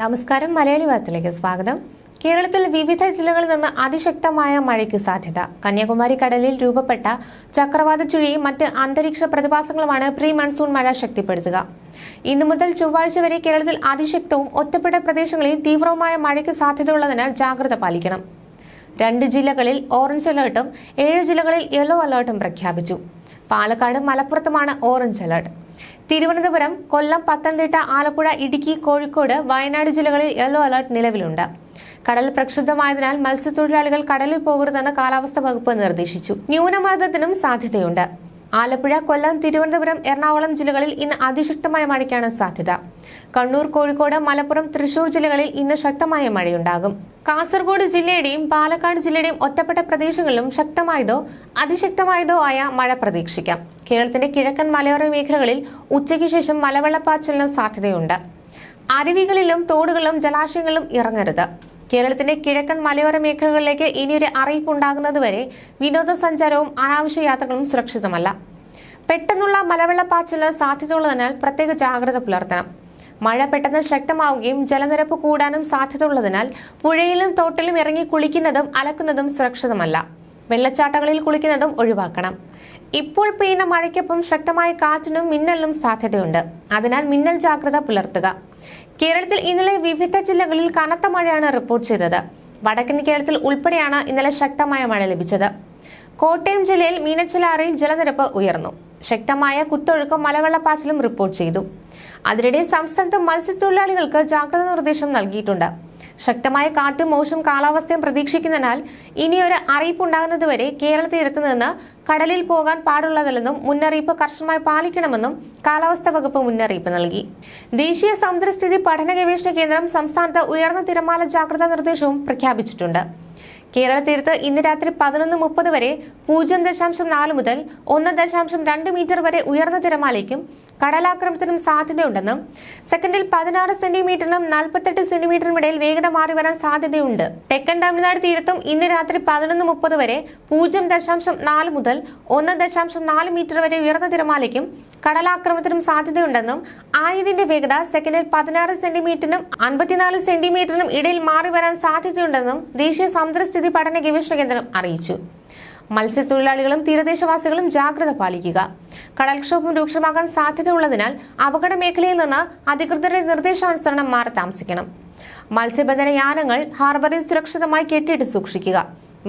നമസ്കാരം. മലയാളി വാർത്തയിലേക്ക് സ്വാഗതം. കേരളത്തിൽ വിവിധ ജില്ലകളിൽ നിന്ന് അതിശക്തമായ മഴയ്ക്ക് സാധ്യത. കന്യാകുമാരി കടലിൽ രൂപപ്പെട്ട ചക്രവാത ചുഴിയും മറ്റ് അന്തരീക്ഷ പ്രതിഭാസങ്ങളുമാണ് പ്രീ മൺസൂൺ മഴ ശക്തിപ്പെടുത്തുക. ഇന്നു മുതൽ ചൊവ്വാഴ്ച വരെ കേരളത്തിൽ അതിശക്തവും ഒറ്റപ്പെട്ട പ്രദേശങ്ങളിൽ തീവ്രവുമായ മഴയ്ക്ക് സാധ്യതയുള്ളതിനാൽ ജാഗ്രത പാലിക്കണം. രണ്ട് ജില്ലകളിൽ ഓറഞ്ച് അലേർട്ടും ഏഴ് ജില്ലകളിൽ യെല്ലോ അലേർട്ടും പ്രഖ്യാപിച്ചു. പാലക്കാട് മലപ്പുറത്തുമാണ് ഓറഞ്ച് അലേർട്ട്. തിരുവനന്തപുരം കൊല്ലം പത്തനംതിട്ട ആലപ്പുഴ ഇടുക്കി കോഴിക്കോട് വയനാട് ജില്ലകളിൽ യെല്ലോ അലർട്ട് നിലവിലുണ്ട്. കടൽ പ്രക്ഷുബ്ധമായതിനാൽ മത്സ്യത്തൊഴിലാളികൾ കടലിൽ പോകരുതെന്ന് കാലാവസ്ഥാ വകുപ്പ് നിർദ്ദേശിച്ചു. ന്യൂനമർദ്ദത്തിനും സാധ്യതയുണ്ട്. ആലപ്പുഴ കൊല്ലം തിരുവനന്തപുരം എറണാകുളം ജില്ലകളിൽ ഇന്ന് അതിശക്തമായ മഴയ്ക്കാണ് സാധ്യത. കണ്ണൂർ കോഴിക്കോട് മലപ്പുറം തൃശൂർ ജില്ലകളിൽ ഇന്ന് ശക്തമായ മഴയുണ്ടാകും. കാസർഗോഡ് ജില്ലയുടെയും പാലക്കാട് ജില്ലയുടെയും ഒറ്റപ്പെട്ട പ്രദേശങ്ങളിലും ശക്തമായതോ അതിശക്തമായതോ ആയ മഴ പ്രതീക്ഷിക്കാം. കേരളത്തിന്റെ കിഴക്കൻ മലയോര മേഖലകളിൽ ഉച്ചയ്ക്ക് ശേഷം മലവെള്ളപ്പാച്ചിലിന് സാധ്യതയുണ്ട്. അരുവികളിലും തോടുകളിലും ജലാശയങ്ങളിലും ഇറങ്ങരുത്. കേരളത്തിന്റെ കിഴക്കൻ മലയോര മേഖലകളിലേക്ക് ഇനിയൊരു അറിയിപ്പ് ഉണ്ടാകുന്നതുവരെ വിനോദസഞ്ചാരവും അനാവശ്യ യാത്രകളും സുരക്ഷിതമല്ല. പെട്ടെന്നുള്ള മലവെള്ളപ്പാച്ചിലിന് സാധ്യതയുള്ളതിനാൽ പ്രത്യേക ജാഗ്രത പുലർത്തണം. മഴ പെട്ടെന്ന് ശക്തമാവുകയും ജലനിരപ്പ് കൂടാനും സാധ്യതയുള്ളതിനാൽ പുഴയിലും തോട്ടിലും ഇറങ്ങി കുളിക്കുന്നതും അലക്കുന്നതും സുരക്ഷിതമല്ല. വെള്ളച്ചാട്ടങ്ങളിൽ കുളിക്കുന്നതും ഒഴിവാക്കണം. ഇപ്പോൾ പെയ്യുന്ന മഴയ്ക്കൊപ്പം ശക്തമായ കാറ്റിനും മിന്നലിനും സാധ്യതയുണ്ട്. അതിനാൽ മിന്നൽ ജാഗ്രത പുലർത്തുക. കേരളത്തിൽ ഇന്നലെ വിവിധ ജില്ലകളിൽ കനത്ത മഴയാണ് റിപ്പോർട്ട് ചെയ്തത്. വടക്കൻ കേരളത്തിൽ ഉൾപ്പെടെയാണ് ഇന്നലെ ശക്തമായ മഴ ലഭിച്ചത്. കോട്ടയം ജില്ലയിൽ മീനച്ചിലാറിൽ ജലനിരപ്പ് ഉയർന്നു. ശക്തമായ കുത്തൊഴുക്കും മലവെള്ളപ്പാച്ചിലും റിപ്പോർട്ട് ചെയ്തു. അതിനിടെ സംസ്ഥാനത്ത് മത്സ്യത്തൊഴിലാളികൾക്ക് ജാഗ്രതാ നിർദ്ദേശം നൽകിയിട്ടുണ്ട്. ശക്തമായ കാറ്റും മോശം കാലാവസ്ഥയും പ്രതീക്ഷിക്കുന്നതിനാൽ ഇനിയൊരു അറിയിപ്പ് ഉണ്ടാകുന്നതുവരെ കേരള തീരത്ത് നിന്ന് കടലിൽ പോകാൻ പാടുള്ളതല്ലെന്നും മുന്നറിയിപ്പ് കർശനമായി പാലിക്കണമെന്നും കാലാവസ്ഥാ വകുപ്പ് മുന്നറിയിപ്പ് നൽകി. ദേശീയ സമുദ്രസ്ഥിതി പഠന ഗവേഷണ കേന്ദ്രം സംസ്ഥാനത്ത് ഉയർന്ന തിരമാല ജാഗ്രതാ നിർദ്ദേശവും പ്രഖ്യാപിച്ചിട്ടുണ്ട്. കേരള തീരത്ത് ഇന്ന് രാത്രി പതിനൊന്ന് മുപ്പത് വരെ പൂജ്യം ദശാംശം നാല് മുതൽ ഒന്ന് ദശാംശം രണ്ട് മീറ്റർ വരെ ഉയർന്ന തിരമാലയ്ക്കും കടലാക്രമണത്തിനും സാധ്യതയുണ്ടെന്നും സെക്കൻഡിൽ പതിനാറ് സെന്റിമീറ്ററിനും നാൽപ്പത്തെട്ട് സെന്റിമീറ്ററിനും ഇടയിൽ വേഗത മാറി വരാൻ സാധ്യതയുണ്ട്. തെക്കൻ തമിഴ്നാട് തീരത്തും ഇന്ന് രാത്രി പതിനൊന്ന് മുപ്പത് വരെ പൂജ്യം ദശാംശം നാല് മുതൽ ഒന്ന് ദശാംശം നാല് മീറ്റർ വരെ ഉയർന്ന തിരമാലയ്ക്കും കടലാക്രമണത്തിനും സാധ്യതയുണ്ടെന്നും ആയതിന്റെ വേഗത സെക്കൻഡിൽ പതിനാറ് സെന്റിമീറ്ററിനും അൻപത്തിനാല് സെന്റിമീറ്ററിനും ഇടയിൽ മാറി വരാൻ സാധ്യതയുണ്ടെന്നും ദേശീയ സമുദ്രസ്ഥിതി പഠന ഗവേഷണ കേന്ദ്രം അറിയിച്ചു. മത്സ്യത്തൊഴിലാളികളും തീരദേശവാസികളും ജാഗ്രത പാലിക്കുക. കടൽക്ഷോഭം രൂക്ഷമാകാൻ സാധ്യതയുള്ളതിനാൽ അപകട മേഖലയിൽ നിന്ന് അധികൃതരുടെ നിർദ്ദേശാനുസരണം മാറി താമസിക്കണം. മത്സ്യബന്ധന യാനങ്ങൾ ഹാർബറിൽ സുരക്ഷിതമായി കെട്ടിയിട്ട് സൂക്ഷിക്കുക.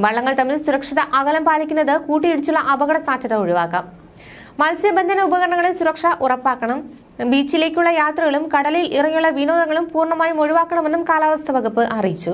വള്ളങ്ങൾ തമ്മിൽ സുരക്ഷിത അകലം പാലിക്കുന്നത് കൂട്ടിയിടിച്ചുള്ള അപകട സാധ്യത ഒഴിവാക്കാം. മത്സ്യബന്ധന ഉപകരണങ്ങളിൽ സുരക്ഷ ഉറപ്പാക്കണം. ബീച്ചിലേക്കുള്ള യാത്രകളും കടലിൽ ഇറങ്ങിയുള്ള വിനോദങ്ങളും പൂർണമായും ഒഴിവാക്കണമെന്നും കാലാവസ്ഥാ വകുപ്പ് അറിയിച്ചു.